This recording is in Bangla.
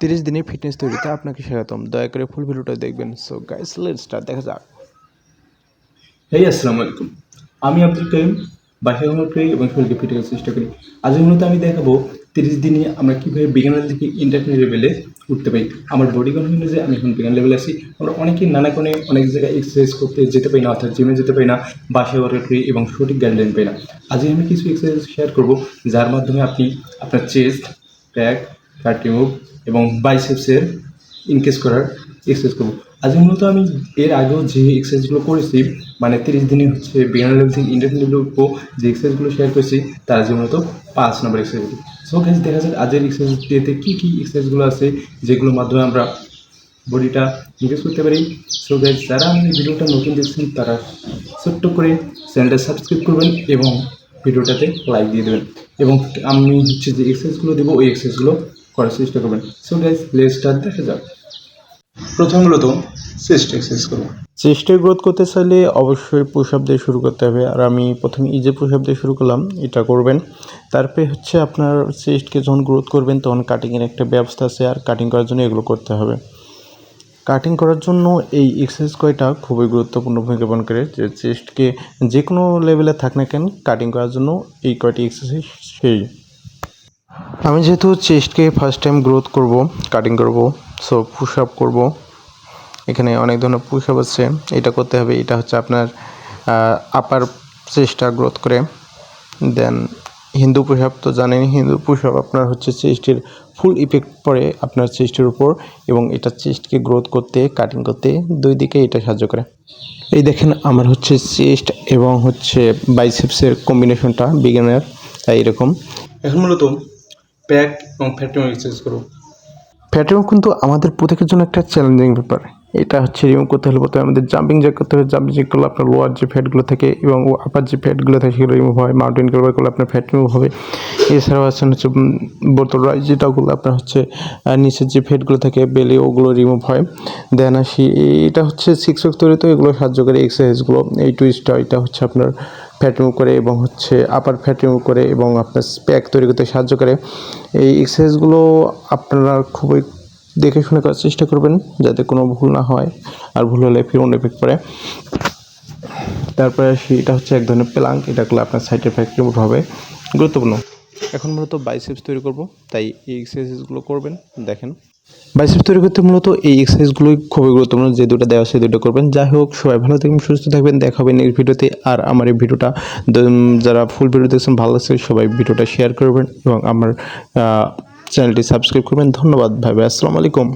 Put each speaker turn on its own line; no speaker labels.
তিরিশ দিনের ফিটনেস তৈরিতে আপনাকে স্বাগতম। দয়া করে ফুল ভিডিওটা দেখবেন। সো গাইস লেটস স্টার্ট দেখা যাক।
হেই আসসালামু আলাইকুম। আমি আব্দুল করিম, বাসায় হোমওয়ার্ক করি এবং শরীরকে ফিট রাখার চেষ্টা করি। আজ মূলত আমি দেখাবো তিরিশ দিনে আমরা কীভাবে বিজ্ঞানের থেকে ইন্টারনেট লেভেলে উঠতে পারি। আমার বডি কনফিডেন্স যে আমি এখন বিজ্ঞান লেভেলে আছি। আমরা অনেকেই নানা কোণে অনেক জায়গায় এক্সারসাইজ করতে যেতে পারি না, অর্থাৎ জিমে যেতে পারি না, বাসায় ওয়ার্ক করি এবং সঠিক গাইডলাইন পাই না। আজকে আমি কিছু এক্সারসাইজ শেয়ার করব, যার মাধ্যমে আপনি আপনার চেস্ট ব্যাক রিমুভ এবং বাইসেপসের ইনকেস করার এক্সারসাইজ করব। আজ মূলত আমি এর আগেও যে এক্সারসাইজগুলো করেছি মানে তিরিশ দিনে হচ্ছে বিজ্ঞান লেভেল থেকে ইন্টারনেট লেভেলে যে এক্সারসাইজগুলো শেয়ার করেছি, তার আজ মূলত পাঁচ নম্বর এক্সারসাইজ সো গাইজ দেখা যাক আজের এক্সারসাইজটিতে কী কী এক্সারসাইজগুলো আছে, যেগুলোর মাধ্যমে আমরা বডিটা ইনক্রিজ করতে পারি। সো গাইজ যারা আমি ভিডিওটা নতুন দেখছেন, তারা ছোট্ট করে চ্যানেলটা সাবস্ক্রাইব করবেন এবং ভিডিওটাতে লাইক দিয়ে দেবেন। এবং আমি হচ্ছে যে এক্সারসাইজগুলো দেবো, ওই এক্সারসাইজগুলো করার চেষ্টা করবেন। সো গাইজ লেট স্টার্ট দেখা যাক। প্রথম মূলত চেস্ট এক্সারসাইজ করব।
চেস্টের গ্রোথ করতে চাইলে অবশ্যই পুশ দিয়ে শুরু করতে হবে। আর আমি প্রথমে ইজে পুশ দিয়ে শুরু করলাম, এটা করবেন। তারপরে হচ্ছে আপনার চেস্টকে যখন গ্রোথ করবেন, তখন কাটিংয়ের একটা ব্যবস্থা আছে। আর কাটিং করার জন্য এগুলো করতে হবে। কাটিং করার জন্য এই এক্সারসাইজ কয়টা খুবই গুরুত্বপূর্ণ ভূমিকা পালন করে। যে চেস্টকে যে কোনো লেভেলে থাক না কেন কাটিং করার জন্য এই কয়টি এক্সারসাইজ সেই। আমি যেহেতু চেস্টকে ফার্স্ট টাইম গ্রোথ করব কাটিং করব সো পুশ আপ করব, এখানে অনেক ধরনের পুশ আপ আছে, এটা করতে হবে, এটা হচ্ছে আপনার আপার চেস্টটা গ্রোথ করে দেন হিন্দু পুশ আপ তো জানেন হিন্দু পুশ আপ আপনার হচ্ছে চেস্টের ফুল ইফেক্ট পড়ে আপনার চেস্টের উপর, এবং এটা চেস্টকে গ্রোথ করতে কাটিং করতে, দুই দিকে এটা সাহায্য করে। এই দেখেন আমার হচ্ছে চেস্ট এবং হচ্ছে বাইসেপসের কম্বিনেশনটা বিজ্ঞানের তাই এরকম।
এখন মূলত ব্যাক এবং ফ্যাট এক্সারসাইজ করব।
ফ্যাট কিন্তু আমাদের প্রত্যেকের জন্য একটা চ্যালেঞ্জিং ব্যাপার। এটা হচ্ছে রিমুভ করতে হলে প্রথমে আমাদের জাম্পিং জ্যাক করতে হবে। জাম্পিং জ্যাক করলে আপনার লোয়ার যে ফ্যাটগুলো থাকে এবং আপার যে ফ্যাটগুলো থাকে সেগুলো রিমুভ হয়। মাউন্টেন কারবার করলে আপনার ফ্যাট রিমুভ হবে। এছাড়াও আছেন হচ্ছে বোতল রাইস যেটা করলে আপনার হচ্ছে নিচের যে ফ্যাটগুলো থাকে বেলে ওগুলো রিমুভ হয়। দেন আসি এটা হচ্ছে সিক্স প্যাক তৈরি তো এগুলো সাহায্য করে এক্সারসাইজগুলো এই টু টুইস্টটা এটা হচ্ছে আপনার ফ্যাট রিমুভ করে এবং হচ্ছে আপার ফ্যাট রিমুভ করে এবং আপনার স্প্যাক তৈরি করতে সাহায্য করে। এই এক্সারসাইজগুলো আপনারা খুবই দেখে শুনে করার চেষ্টা করবেন যাতে কোনো ভুল না হয় আর ভুল হলে ফিরন এফেক্ট পড়ে। তারপরে এটা হচ্ছে এক ধরনের প্লাঙ্ক এটা করলে আপনার সাইড এফেক্ট রিমুভ হবে। গুরুত্বপূর্ণ। এখন মূলত বাইসেপস তৈরি করব, তাই এই এক্সারসাইজগুলো করবেন, দেখেন। বাইসেপস তৈরি করতে মূলত এই এক্সারসাইজগুলোই খুবই গুরুত্বপূর্ণ, যে দুটো দেওয়া সেই দুটো করবেন। যাই হোক, সবাই ভালো থাকবেন, সুস্থ থাকবেন। দেখা হবে নেক্সট ভিডিওতে আর আমার এই ভিডিওটা যারা ফুল ভিডিও দেখছেন, ভালো লাগছে, সবাই ভিডিওটা শেয়ার করবেন এবং আমার চ্যানেলটি সাবস্ক্রাইব করবেন। ধন্যবাদ ভাই। আসসালামু আলাইকুম।